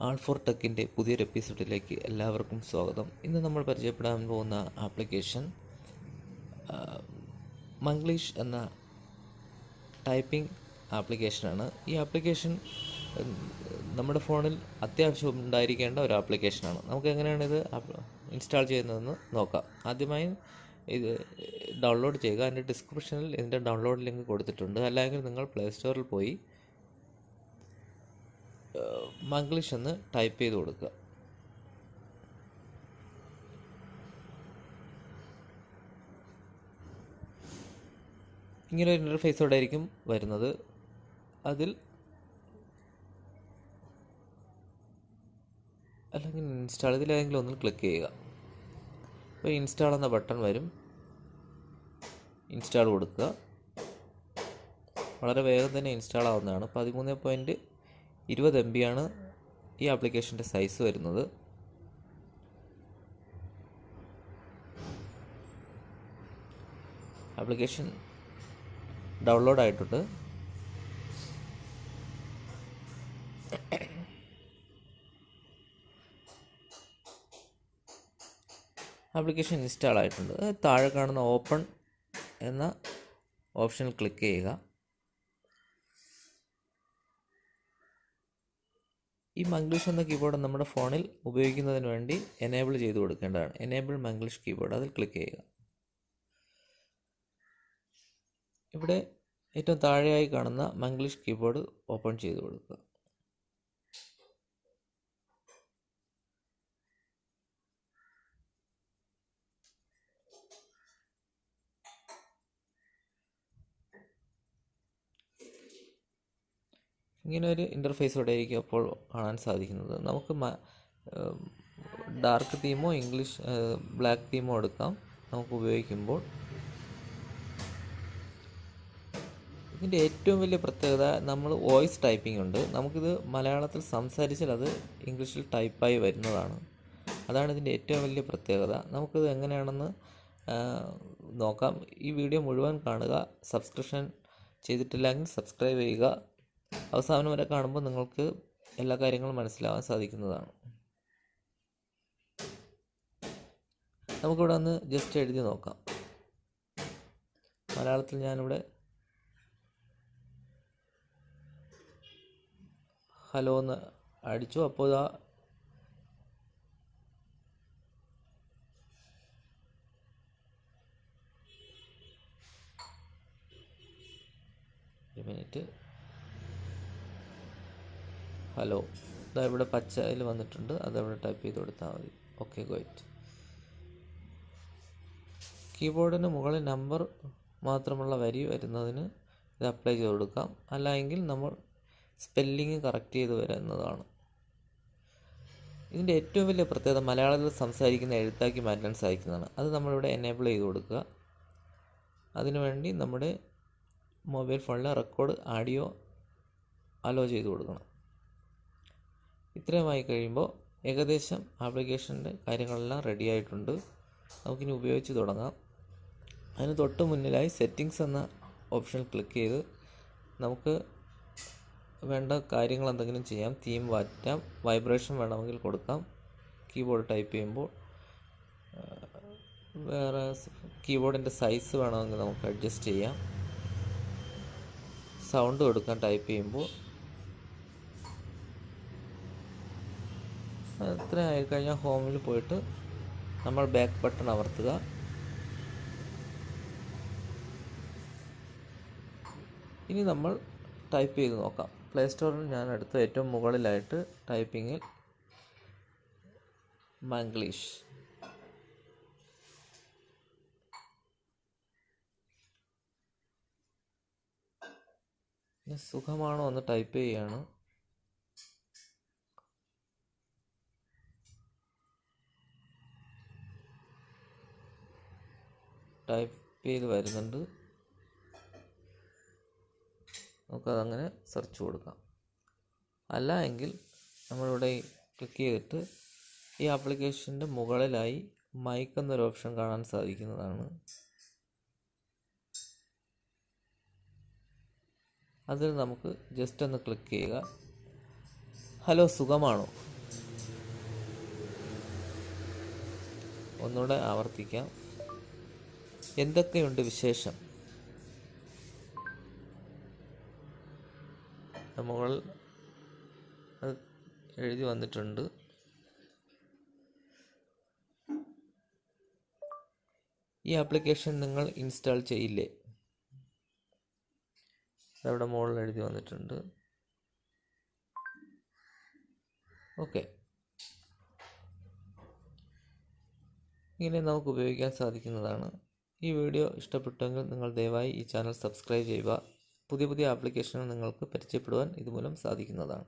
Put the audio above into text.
ആൾ four ടെക്കിന്റെ പുതിയൊരു എപ്പിസോഡിലേക്ക് എല്ലാവർക്കും സ്വാഗതം. ഇന്ന് നമ്മൾ പരിചയപ്പെടാൻ പോകുന്ന ആപ്ലിക്കേഷൻ മംഗ്ലീഷ് എന്ന ടൈപ്പിംഗ് ആപ്ലിക്കേഷനാണ്. ഈ ആപ്ലിക്കേഷൻ നമ്മുടെ ഫോണിൽ അത്യാവശ്യം ഉണ്ടായിരിക്കേണ്ട ഒരു ആപ്ലിക്കേഷനാണ്. നമുക്ക് എങ്ങനെയാണ് ഇത് ഇൻസ്റ്റാൾ ചെയ്യുന്നതെന്ന് നോക്കാം. ആദ്യമായി ഇത് ഡൗൺലോഡ് ചെയ്യുക. അതിന്റെ ഡിസ്ക്രിപ്ഷനിൽ ഇതിന്റെ ഡൗൺലോഡ് ലിങ്ക് കൊടുത്തിട്ടുണ്ട്. അല്ലെങ്കിൽ നിങ്ങൾ പ്ലേ സ്റ്റോറിൽ പോയി മംഗ്ലീഷ് എന്ന് ടൈപ്പ് ചെയ്ത് കൊടുക്കുക. ഇങ്ങനെ ഒരു ഇന്റർഫേസോടെ ആയിരിക്കും വരുന്നത്. അതിൽ അല്ലെങ്കിൽ ഇൻസ്റ്റാൾ ഇതിലേതെങ്കിലും ഒന്നിൽ ക്ലിക്ക് ചെയ്യുക. അപ്പോൾ ഇൻസ്റ്റാൾ എന്ന ബട്ടൺ വരും. ഇൻസ്റ്റാൾ കൊടുക്കുക. വളരെ വേഗം തന്നെ ഇൻസ്റ്റാൾ ആവുന്നതാണ്. പതിമൂന്ന് പോയിന്റ് ഇരുപത് എം ആണ് ഈ ആപ്ലിക്കേഷന്റെ സൈസ് വരുന്നത്. ആപ്ലിക്കേഷൻ ഡൗൺലോഡ് ആയിട്ടുണ്ട്. ആപ്ലിക്കേഷൻ ഇൻസ്റ്റാൾ ആയിട്ടുണ്ട്. താഴെ കാണുന്ന ഓപ്പൺ എന്ന ഓപ്ഷനിൽ ക്ലിക്ക് ചെയ്യുക. ഈ മംഗ്ലീഷ് എന്ന കീബോർഡ് നമ്മുടെ ഫോണിൽ ഉപയോഗിക്കുന്നതിന് വേണ്ടി എനേബിൾ ചെയ്ത് കൊടുക്കേണ്ടതാണ്. എനേബിൾ മംഗ്ലീഷ് കീബോർഡ് അതിൽ ക്ലിക്ക് ചെയ്യുക. ഇവിടെ ഏറ്റവും താഴെയായി കാണുന്ന മംഗ്ലീഷ് കീബോർഡ് ഓപ്പൺ ചെയ്ത് കൊടുക്കുക. ഇങ്ങനെ ഒരു ഇന്റർഫേസോടെ ആയിരിക്കും അപ്പോൾ കാണാൻ സാധിക്കുന്നത്. നമുക്ക് ഡാർക്ക് തീമോ ഇംഗ്ലീഷ് ബ്ലാക്ക് തീമോ എടുക്കാം. നമുക്ക് ഉപയോഗിക്കുമ്പോൾ ഇതിന്റെ ഏറ്റവും വലിയ പ്രത്യേകത നമ്മൾ വോയിസ് ടൈപ്പിംഗ് ഉണ്ട്. നമുക്കിത് മലയാളത്തിൽ സംസാരിച്ചാൽ അത് ഇംഗ്ലീഷിൽ ടൈപ്പായി വരുന്നതാണ്. അതാണ് ഇതിന്റെ ഏറ്റവും വലിയ പ്രത്യേകത. നമുക്കിത് എങ്ങനെയാണെന്ന് നോക്കാം. ഈ വീഡിയോ മുഴുവൻ കാണുക സബ്സ്ക്രിപ്ഷൻ ചെയ്തിട്ടില്ലെങ്കിൽ സബ്സ്ക്രൈബ് ചെയ്യുക. അവസാനം വരെ കാണുമ്പോൾ നിങ്ങൾക്ക് എല്ലാ കാര്യങ്ങളും മനസ്സിലാവാൻ സാധിക്കുന്നതാണ്. നമുക്കിവിടെ ഒന്ന് ജസ്റ്റ് എഴുതി നോക്കാം. മലയാളത്തിൽ ഞാനിവിടെ ഹലോ എന്ന് അടിച്ചു. അപ്പോൾ ഇതാ ഒരു മിനിറ്റ്. ഹലോ. ഇതാ ഇവിടെ പച്ചയിൽ വന്നിട്ടുണ്ട്. അതവിടെ ടൈപ്പ് ചെയ്ത് കൊടുത്താൽ മതി. ഓക്കെ ഗോയിറ്റ് കീബോർഡിന് മുകളിൽ നമ്പർ മാത്രമുള്ള വരി വരുന്നതിന് ഇത് അപ്ലൈ ചെയ്ത് കൊടുക്കാം. അല്ലെങ്കിൽ നമ്മൾ സ്പെല്ലിങ് കറക്റ്റ് ചെയ്ത് വരുന്നതാണ്. ഇതിന്റെ ഏറ്റവും വലിയ പ്രത്യേകത മലയാളത്തിൽ സംസാരിക്കുന്ന എഴുത്താക്കി മാറ്റാൻ സാധിക്കുന്നതാണ്. അത് നമ്മളിവിടെ എനേബിൾ ചെയ്ത് കൊടുക്കുക. അതിനുവേണ്ടി നമ്മുടെ മൊബൈൽ ഫോണിലെ റെക്കോർഡ് ആഡിയോ അലോ ചെയ്ത് കൊടുക്കണം. ഇത്രയുമായി കഴിയുമ്പോൾ ഏകദേശം ആപ്ലിക്കേഷന്റെ കാര്യങ്ങളെല്ലാം റെഡി ആയിട്ടുണ്ട്. നമുക്കിനി ഉപയോഗിച്ച് തുടങ്ങാം. അതിന് തൊട്ട് മുന്നിലായി സെറ്റിങ്സ് എന്ന ഓപ്ഷൻ ക്ലിക്ക് ചെയ്ത് നമുക്ക് വേണ്ട കാര്യങ്ങൾ എന്തെങ്കിലും ചെയ്യാം. തീം മാറ്റാം. വൈബ്രേഷൻ വേണമെങ്കിൽ കൊടുക്കാം. കീബോർഡ് ടൈപ്പ് ചെയ്യുമ്പോൾ വേറെ കീബോർഡിന്റെ സൈസ് വേണമെങ്കിൽ നമുക്ക് അഡ്ജസ്റ്റ് ചെയ്യാം. സൗണ്ട് കൊടുക്കാൻ ടൈപ്പ് ചെയ്യുമ്പോൾ അത്ര ആയിക്കഴിഞ്ഞാൽ ഹോമിൽ പോയിട്ട് നമ്മൾ ബാക്ക് ബട്ടൺ അമർത്തുക. ഇനി നമ്മൾ ടൈപ്പ് ചെയ്ത് നോക്കാം. പ്ലേ സ്റ്റോറിൽ ഞാൻ എടുത്ത ഏറ്റവും മുകളിലായിട്ട് ടൈപ്പിങ്ങിൽ മംഗ്ലീഷ് സുഖമാണോ എന്ന് ടൈപ്പ് ചെയ്യാണ്. ടൈപ്പ് ചെയ്ത് വരുന്നുണ്ട്. നമുക്കതങ്ങനെ സെർച്ച് കൊടുക്കാം. അല്ല എങ്കിൽ നമ്മളിവിടെ ക്ലിക്ക് ചെയ്തിട്ട് ഈ ആപ്ലിക്കേഷന്റെ മുകളിലായി മൈക്ക് എന്നൊരു ഓപ്ഷൻ കാണാൻ സാധിക്കുന്നതാണ്. അതിൽ നമുക്ക് ജസ്റ്റ് ഒന്ന് ക്ലിക്ക് ചെയ്യുക. ഹലോ സുഖമാണോ? ഒന്നുകൂടെ ആവർത്തിക്കാം. എന്തൊക്കെയുണ്ട് വിശേഷം? നമ്മൾ അത് എഴുതി വന്നിട്ടുണ്ട്. ഈ ആപ്ലിക്കേഷൻ നിങ്ങൾ ഇൻസ്റ്റാൾ ചെയ്യില്ലേ? അതവിടെ മുകളിൽ എഴുതി വന്നിട്ടുണ്ട്. ഓക്കെ. ഇങ്ങനെ നമുക്ക് ഉപയോഗിക്കാൻ സാധിക്കുന്നതാണ്. ഈ വീഡിയോ ഇഷ്ടപ്പെട്ടെങ്കിൽ നിങ്ങൾ ദയവായി ഈ ചാനൽ സബ്സ്ക്രൈബ് ചെയ്യുക. പുതിയ പുതിയ ആപ്ലിക്കേഷനുകൾ നിങ്ങൾക്ക് പരിചയപ്പെടുവാൻ ഇതുമൂലം സാധിക്കുന്നതാണ്.